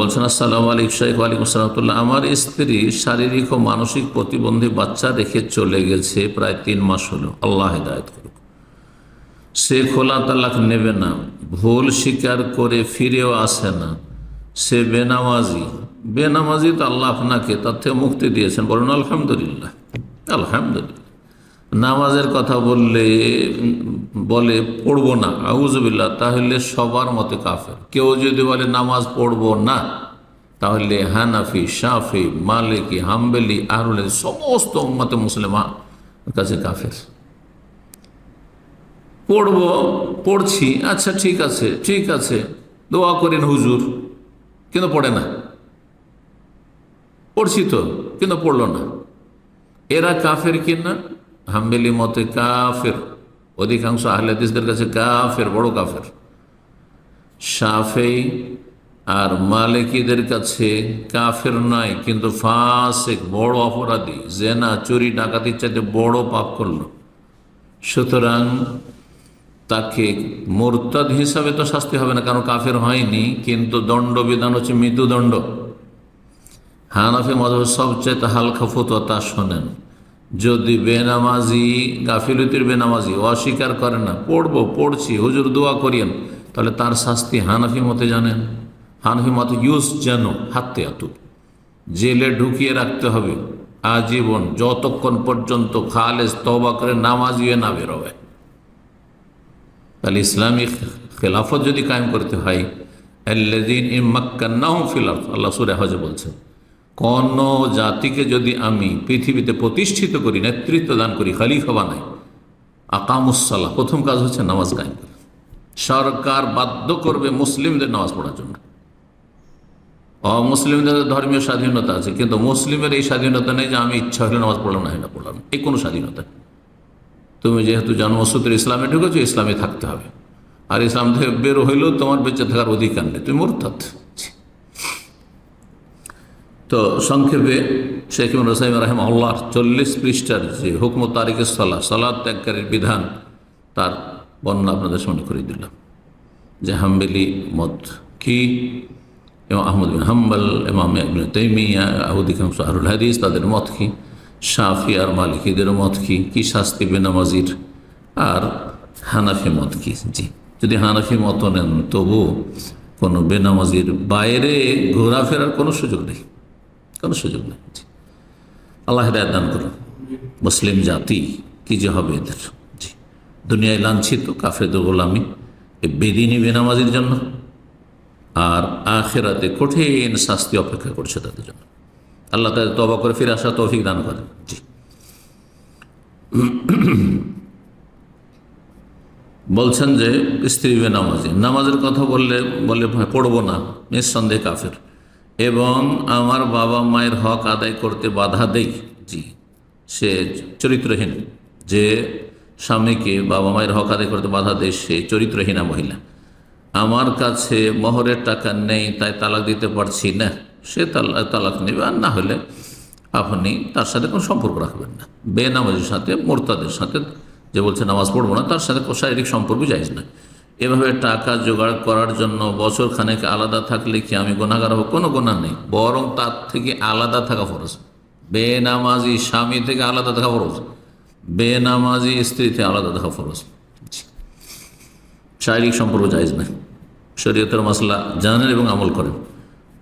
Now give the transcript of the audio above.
বলছেন, আসসালামু আলাইকুম শাহ আলাইকুম সালামতুল্লাহ আমার স্ত্রী শারীরিক ও মানসিক প্রতিবন্ধী বাচ্চা রেখে চলে গেছে প্রায় তিন মাস হলো। আল্লাহ হেদায়ত করুক। সে খোলা তালাক নেবে না, ভুল স্বীকার করে ফিরেও আসে না। সে বেনামাজি বেনামাজি তো আল্লাহ আপনাকে তার থেকে মুক্তি দিয়েছেন। বলুন, আলহামদুলিল্লাহ। আলহামদুলিল্লাহ। নামাজের কথা বললে, বলে পড়ব না আউজবিল্লা তাহলে সবার মতে কাফের। কেউ যদি বলে নামাজ পড়ব না, তাহলে হানাফি, শাফি, মালিকি, হাম্বেলি আহরুল সমস্ত মতে মুসলিমা কাছে কাফের। পড়ব, পড়ছি আচ্ছা ঠিক আছে ঠিক আছে, দোয়া করেন হুজুর, কিন্তু পড়ে না। পড়ছি তো, কিন্তু পড়ল না। এরা কাফের কিনা হাম্বেলি মতে কাফের। অধিকাংশ আহলেদিসদের কাছে কাফের, বড় কাফের। সাফেই আর মালিকীদের কাছে কাফের নয় কিন্তু ফাসেক, বড় অপরাধী, জেনা, চুরি ডাকাতির চাইতে বড় পাপ করল। সুতরাং তাকে মোরতাদ হিসাবে তো শাস্তি হবে না, কারণ কাফের হয়নি, কিন্তু দণ্ডবিধান হচ্ছে মৃত্যুদণ্ড। হানাফি মধব সবচেয়ে হালকা ফতুয়া তা শোনেন। যদি বেনামাজি, গাফিলতির বেনামাজি অস্বীকার করে না, পড়ব, পড়ছি, হুজুর দোয়া করিয়েন, তাহলে তার শাস্তি হানাফি মতে জানেন। হানাফি মতে ইউস যেন হাতে আতু। জেলে ঢুকিয়ে রাখতে হবে। আজীবন যতক্ষণ পর্যন্ত খালেজ তবা করে নামাজিয়ে না বেরোবে। তাহলে ইসলামিক খেলাফত যদি কায়েম করতে হয় আল্লাদিন ইমাক্কান্নাহ ফিলাফ আল্লাহ সুরে হজে বলছেন কোন জাতিকে যদি আমি পৃথিবীতে প্রতিষ্ঠিত করি, নেতৃত্ব দান করি, খালিফা বানাই আকামুসাল্লাহ প্রথম কাজ হচ্ছে নামাজ করা। সরকার বাধ্য করবে মুসলিমদের নামাজ পড়ার জন্য। অমুসলিমদের ধর্মীয় স্বাধীনতা আছে, কিন্তু মুসলিমের এই স্বাধীনতা নেই যে আমি ইচ্ছা হলে নামাজ পড়লাম, না এটা পড়লাম। এই কোনো স্বাধীনতা তুমি যেহেতু জন্মসূত্রে ইসলামে ঢুকেছো, ইসলামে থাকতে হবে। আর ইসলাম থেকে বের হইলেও তোমার বেঁচে থাকার অধিকার নেই। তুমি মোরতাদ তো সংক্ষেপে শেখ ইমন রসাইম রাহেম আল্লাহর চল্লিশ পৃষ্ঠার যে হুকম তারিখের সলাহ সলাদ ত্যাগকারীর বিধান, তার বর্ণনা আপনাদের সামনে করে দিলাম। যে হাম্বেলি মত কি? এবং আহমদ বিন হাম্বল এমাম তৈমিয়া আহুদিকাংশ আহরুল হাদিস, তাদের মত কি? শাফি আর মালিকীদের মত কি? কি শাস্তি বেনামাজির আর হানাফি মত কি? জি, যদি হানাফি মত নেন তবু কোনো বেনামাজির বাইরে ঘোরাফেরার কোনো সুযোগ নেই। কোনো সুযোগ নেই। আল্লাহ হেদায়ত দান করুন। মুসলিম জাতি কি যে হবে এদের? জি। দুনিয়ায় লাঞ্ছিত কাফেদের গোলামি এই বেদিনী বেনামাজির জন্য, আর আখেরাতে কঠিন শাস্তি অপেক্ষা করছে তাদের জন্য। আল্লাহ তাদের তবা করে ফিরে আসা তৌফিক দান করেন। জি। বলছেন যে স্ত্রী বেনামাজি, নামাজের কথা বললে বলে পড়ব না, নিঃসন্দেহ কাফের। এবং আমার বাবা মায়ের হক আদায় করতে বাধা দেই। জি, সে চরিত্রহীন। যে স্বামীকে বাবা মায়ের হক আদায় করতে বাধা দেয়, সে চরিত্রহীনা মহিলা। আমার কাছে মহরের টাকা নেই, তাই তালাক দিতে পারছি না। সে তালাক তালাক নেবে, আর না হলে আপনি তার সাথে কোনো সম্পর্ক রাখবেন না। বেনামাজির সাথে, মোরতাদের সাথে যে বলছে নামাজ পড়ব না, তার সাথে শারীরিক সম্পর্ক যাইজ না এভাবে টাকা জোগাড় করার জন্য বছর খানেক আলাদা থাকলে কি আমি গোনাগার হব? কোনো গোনা নেই। বরং তার থেকে আলাদা থাকা ফরজ। বেনামাজি স্বামী থেকে আলাদা থাকা ফরজ। বেনামাজি স্ত্রী থেকে আলাদা থাকা ফরজ। শারীরিক সম্পর্ক যাইজ না শরীয়তের মশলা জানেন এবং আমল করেন।